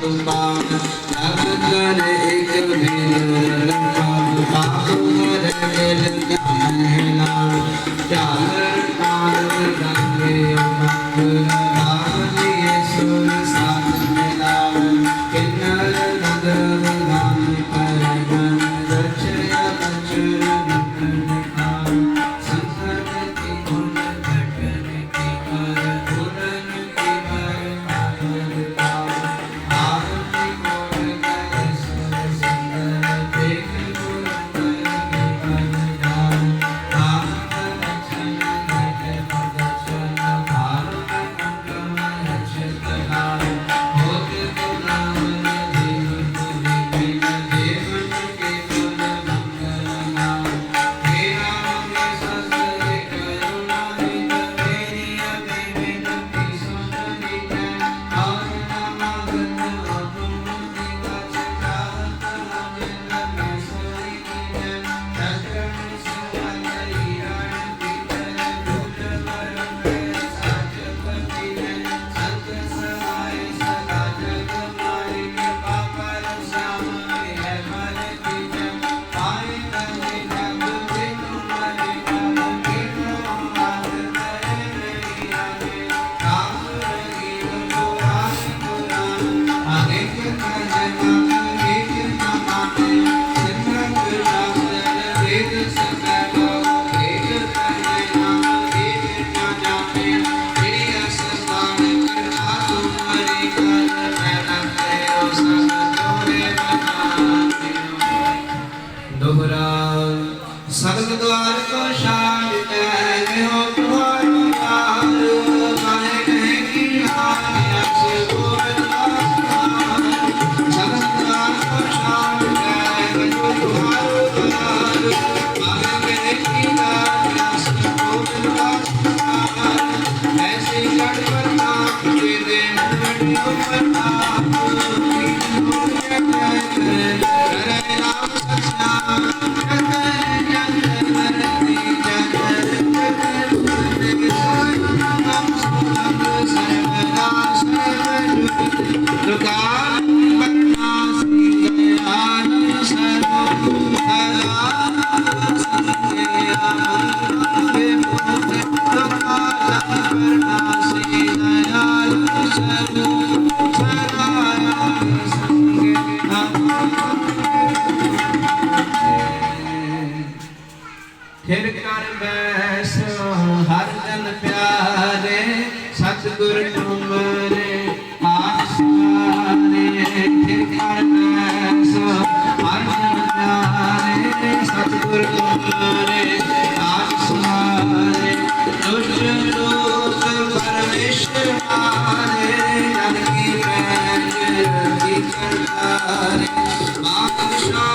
Allah, ਦੁਹਰਾ ਸਗਲ ਦਵਾਰ ਕੋ ਸ਼ਾਨ ਕੈ ਨਿਹੋ ਤੁਹਾਰੀ ਯਾਰ ਕਾਹੇ ਕਹਿ ਕੀ ਹਾਰਿਆ ਸੇ ਗੋਵਿੰਦ ਸਗਲ ਦਵਾਰ ਕੋ ਸ਼ਾਨ ਕੈ ਨਿਹੋ ਤੁਹਾਰੀ ਯਾਰ ਕਾਹੇ ਕਹਿ ਕੀ ਹਾਰਿਆ ਸੇ ਗੋਵਿੰਦ ਐਸੀ ਲੜ ਪਰ ਨਾਮ ਦੇ ਦੇ ਮਨ ਨੂੰ ਪਰਨਾ प्यारे सतगुरु तुम्हारे आसारे ठिकाना सो अर्जन सतगुरु तुम्हारे आसारे दुष्ट लोक परमेश्वर आरे नरकी पैर की करतारे मानुषा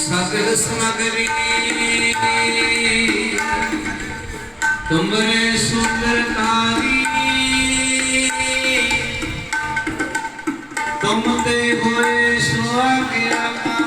ਸਗਰ ਸਮਗਰੀ ਤੁਮਰੇ ਸੁੰਦਰਕਾਰੀ ਤੁਮ ਤੇ ਹੋਏ ਸੋ ਗਿਆ